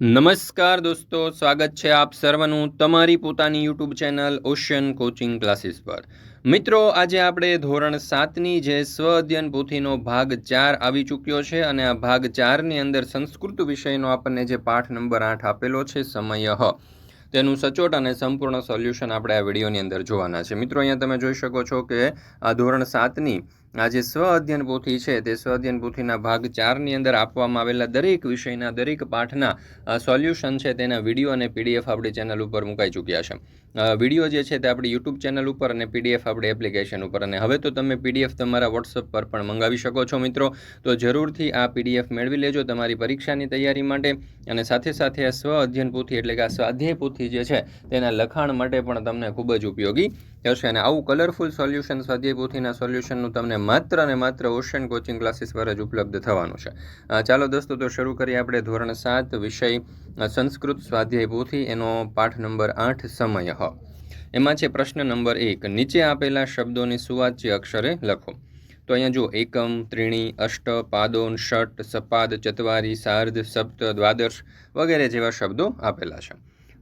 નમસ્કાર દોસ્તો, સ્વાગત છે આપ સર્વનું તમારી પોતાની YouTube channel Ocean coaching classes પર. મિત્રો, આજે આપણે ધોરણ સાતની જે સ્વ અધ્યયન પોથીનો ભાગ ચાર આવી ચૂક્યો છે અને આ ભાગ ચારની અંદર સંસ્કૃત વિષયનો આપણને જે પાઠ નંબર આઠ આપેલો છે, સમય. તેનું સચોટ અને સંપૂર્ણ સોલ્યુશન આપણે આ વિડીયોની અંદર જોવાના છે. મિત્રો, અહીંયા તમે જોઈ શકો છો કે આ ધોરણ સાતની આ જે સ્વ અધ્યયન પોથી છે. તે સ્વ અધ્યયન પોથીના ભાગ ચારની અંદર આપવામાં આવેલા દરેક વિષયના, દરેક પાઠના સોલ્યુશન છે તેના વીડિયો અને પીડીએફ આપણી ચેનલ ઉપર મુકાઈ ચૂક્યા છે. વીડિયો જે છે તે આપણી યુટ્યુબ ચેનલ ઉપર અને પીડીએફ આપણી એપ્લિકેશન ઉપર. અને હવે તો તમે પીડીએફ તમારા વોટ્સઅપ પર પણ મંગાવી શકો છો મિત્રો. તો જરૂરથી આ પીડીએફ મેળવી લેજો તમારી પરીક્ષાની તૈયારી માટે. અને સાથે સાથે આ સ્વ અધ્યયન પોથી એટલે કે આ સ્વાધ્યાય પોથી જે છે તેના લખાણ માટે પણ તમને ખૂબ જ ઉપયોગી થશે અને આવું કલરફુલ સોલ્યુશન સ્વાધ્યાય પોથીના સોલ્યુશનનું તમને માત્ર અને માત્ર ઓશન કોચિંગ ક્લાસીસ પર જ ઉપલબ્ધ થવાનું છે. ચાલો દોસ્તો, તો શરૂ કરીએ આપણે ધોરણ સાત વિષય સંસ્કૃત સ્વાધ્યાય પોથી એનો પાઠ નંબર આઠ સમય. હ. એમાં છે પ્રશ્ન નંબર એક, નીચે આપેલા શબ્દોની સુવાચ્ય અક્ષરે લખો. તો અહીંયા જો એકમ, ત્રીણી, અષ્ટ, પાદોન ષટ સપાદ, ચતવારી, સાર્ધ, સપ્ત, દ્વાદશ વગેરે જેવા શબ્દો આપેલા છે.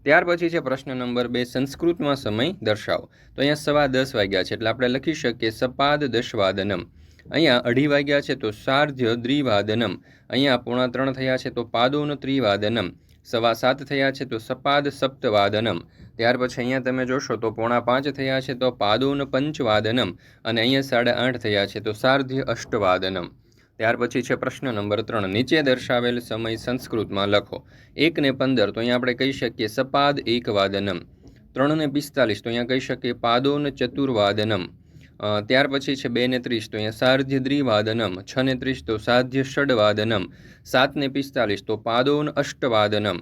ત્યાર પછી છે પ્રશ્ન નંબર બે, સંસ્કૃતમાં સમય દર્શાવો. તો અહીંયા સવા દસ વાગ્યા છે, એટલે આપણે લખી શકીએ સપાદ દશવાદનમ. અહીંયા અઢી વાગ્યા છે, તો સાર્ધ્ય દ્વિવાદનમ. અહીંયા પોણા ત્રણ થયા છે, તો પાદોન ત્રિવાદનમ. સવા સાત થયા છે, તો સપાદ સપ્તવાદનમ. ત્યાર પછી અહીંયા તમે જોશો તો પોણા પાંચ થયા છે, તો પાદોન પંચવાદનમ. અને અહીંયા સાડા આઠ થયા છે, તો સાર્ધ્ય અષ્ટવાદનમ. ત્યાર પછી છે પ્રશ્ન નંબર ત્રણ. નીચે દર્શાવેલ સમય સંસ્કૃતમાં લખો. એક ને પંદર, તો અહીંયા આપણે કહી શકીએ સપાદ એક વાદનમ ત્રણ ને પિસ્તાલીસ, તો અહીંયા કહી શકીએ પાદોન ચતુર્વાદનમ. ત્યાર પછી છે બે ને ત્રીસ, તો અહીંયા સાર્ધ્ય દ્વિવાદનમ. છ ને ત્રીસ, તો સાધ્ય ષડવાદનમ. સાત ને પિસ્તાલીસ, તો પાદોન અષ્ટવાદનમ.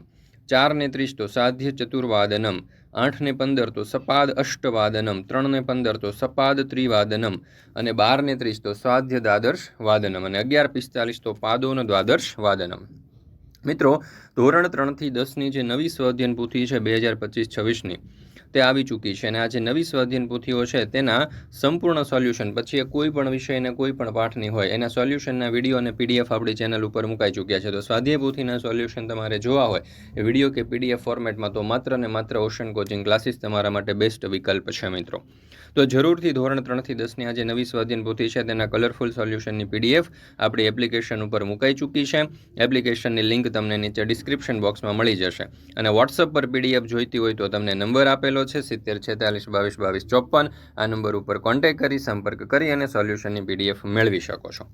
ચાર ને ત્રીસ તો સાધ્ય ચતુર્વાદનમ, આઠને પંદર તો સપાદ અષ્ટવાદનમ, ત્રણને પંદર તો સપાદ ત્રિવાદનમ અને બાર ને ત્રીસ તો સ્વાધ્ય દ્વાદર્શ વાદનમ અને અગિયાર પિસ્તાલીસ તો પાદોન દ્વાદર્શ વાદનમ. મિત્રો, ધોરણ ત્રણથી દસની જે નવી સ્વાધ્યન પૂથી છે, બે હજાર પચીસ છવ્વીસની તે આવી ચૂકી છે અને આ જે નવી સ્વાધીન પોથીઓ છે તેના સંપૂર્ણ સોલ્યુશન પછી કોઈ પણ વિષય અને કોઈ પણ પાઠની હોય, એના સોલ્યુશનના વીડિયો અને પીડીએફ આપણી ચેનલ ઉપર મુકાઈ ચૂક્યા છે. તો સ્વાધ્યાય પોથીના સોલ્યુશન તમારે જોવા હોય, એ વીડિયો કે પીડીએફ ફોર્મેટમાં, તો માત્ર ને માત્ર ઓશન કોચિંગ ક્લાસીસ તમારા માટે બેસ્ટ વિકલ્પ છે મિત્રો. તો જરૂરથી ધોરણ ત્રણથી દસની આ જે નવી સ્વાધીન પોથી છે તેના કલરફુલ સોલ્યુશનની પીડીએફ આપણી એપ્લિકેશન ઉપર મુકાઈ ચૂકી છે. એપ્લિકેશનની લિંક તમને નીચે ડિસ્ક્રિપ્શન બોક્સમાં મળી જશે. અને વોટ્સઅપ પર પીડીએફ જોઈતી હોય તો તમને નંબર આપેલો છે, સિત્તેર છેતાલીસ બાવીસ બાવીસ, ચોપન. આ નંબર ઉપર કોન્ટેક કરી, સંપર્ક કરી અને સોલ્યુશનની પીડીએફ મેળવી શકો છો.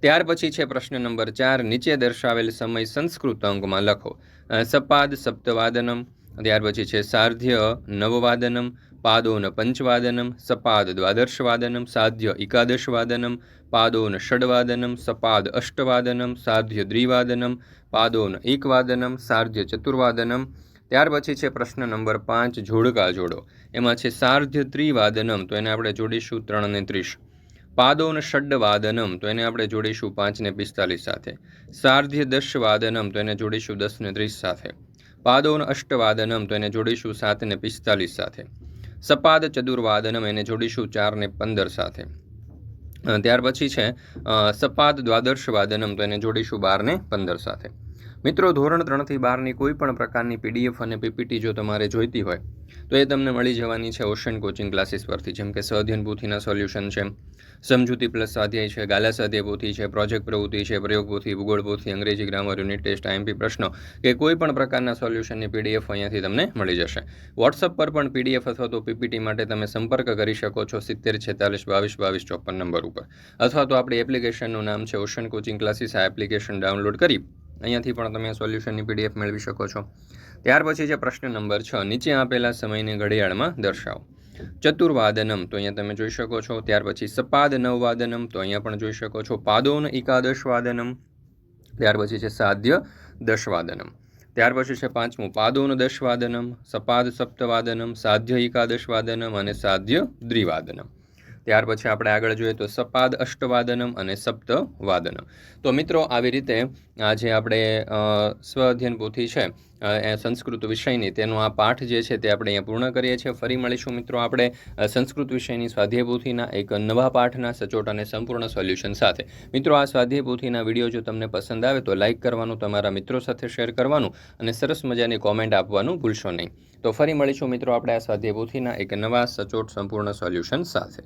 ત્યાર પછી છે પ્રશ્ન નંબર ચાર, નીચે દર્શાવેલ સમય સંસ્કૃત અંકમાં લખો. સપાદ, સપ્તવાદનમ. ત્યાર પછી છે સાર્ધ્ય, નવવાદનમ. પાદોન પંચવાદનમ. સપાદ, દ્વાદશવાદનમ. સાધ્ય, એકાદશવાદનમ. પાદોન ષડવાદનમ. સપાદ, અષ્ટવાદનમ. સાધ્ય, દ્વિવાદનમ. પાદોન એકવાદનમ. સાર્ધ્ય ચતુર્વાદનમ. ત્યાર પછી છે પ્રશ્ન નંબર પાંચ, જોડકા જોડો. એમાં છે સાર્ધ્ય ત્રિવાદનમ, તો એને આપણે જોડીશું ત્રણ અને ત્રીસ. પાદોન ષડવાદનમ, તો એને આપણે જોડીશું પાંચ ને પિસ્તાલીસ સાથે. સાર્ધ્ય દશ વાદનમ તો એને જોડીશું દસ ને ત્રીસ સાથે. પાદોન અષ્ટવાદનમ, તો એને જોડીશું સાત ને પિસ્તાલીસ સાથે. સપાદ ચતુર્વાદનમ, એને જોડીશું ચાર ને પંદર સાથે. ત્યાર પછી છે સપાદ દ્વાદશ વાદનમ તો એને જોડીશું બાર ને પંદર સાથે. મિત્રો, ધોરણ ત્રણથી બારની કોઈ પણ પ્રકારની પીડીએફ અને પીપીટી જો તમારે જોઈતી હોય, તો એ તમને મળી જવાની છે ઓશન કોચિંગ ક્લાસીસ પરથી, જેમ કે સધ્યન પોથીના સોલ્યુશન છે, સમજૂતી પ્લસ સ્વાધ્યાય છે, ગાલા સ્વાધ્યાય પોથી છે પ્રોજેક્ટ પ્રવૃત્તિ છે, પ્રયોગ પોથી ભૂગોળ પોથી અંગ્રેજી ગ્રામર યુનિટ ટેસ્ટ આઈએમપી પ્રશ્નો, કે કોઈ પણ પ્રકારના સોલ્યુશનની પીડીએફ અહીંયાથી તમને મળી જશે. વોટ્સઅપ પર પણ પીડીએફ અથવા તો પીપીટી માટે તમે સંપર્ક કરી શકો છો સિત્તેર, છેતાલીસ, બાવીસ બાવીસ, ચોપન નંબર ઉપર. અથવા તો આપણી એપ્લિકેશનનું નામ છે ઓશન કોચિંગ ક્લાસીસ આ એપ્લિકેશન ડાઉનલોડ કરી અહીંયાથી પણ તમે સોલ્યુશનની પીડીએફ મેળવી શકો છો. ત્યાર પછી છે પ્રશ્ન નંબર છ, નીચે આપેલા સમયને ઘડિયાળમાં દર્શાવો. ચતુર્વાદનમ, તો અહીંયા તમે જોઈ શકો છો. ત્યાર પછી સપાદ નવવાદનમ તો અહીંયા પણ જોઈ શકો છો. પાદોન એકાદશ વાદનમ ત્યાર પછી છે સાધ્ય દશવાદનમ ત્યાર પછી છે પાંચમું, પાદોન દશવાદનમ, સપાદ સપ્તવાદનમ સાધ્ય એકાદશ વાદનમ અને સાધ્ય દ્વિવાદનમ. ત્યાર પછી આપણે આગળ જોઈએ તો સપાદ અષ્ટવાદનમ અને સપ્તવાદનમ. તો મિત્રો, આવી રીતે આ જે આપણે સ્વ અધ્યયન પોથી છે સંસ્કૃત વિષયની, તેનો આ પાઠ જે છે તે આપણે અહીંયા પૂર્ણ કરીએ છીએ. ફરી મળીશું મિત્રો આપણે સંસ્કૃત વિષયની સ્વાધ્યાય પોથીના એક નવા પાઠના સચોટ અને સંપૂર્ણ સોલ્યુશન સાથે. મિત્રો, આ સ્વાધ્યાય પોથીના વીડિયો જો તમને પસંદ આવે તો લાઇક કરવાનું, તમારા મિત્રો સાથે શેર કરવાનું અને સરસ મજાની કોમેન્ટ આપવાનું ભૂલશો નહીં. તો ફરી મળીશું મિત્રો આપણે આ સ્વાધ્યાય પોથીના એક નવા સચોટ સંપૂર્ણ સોલ્યુશન સાથે.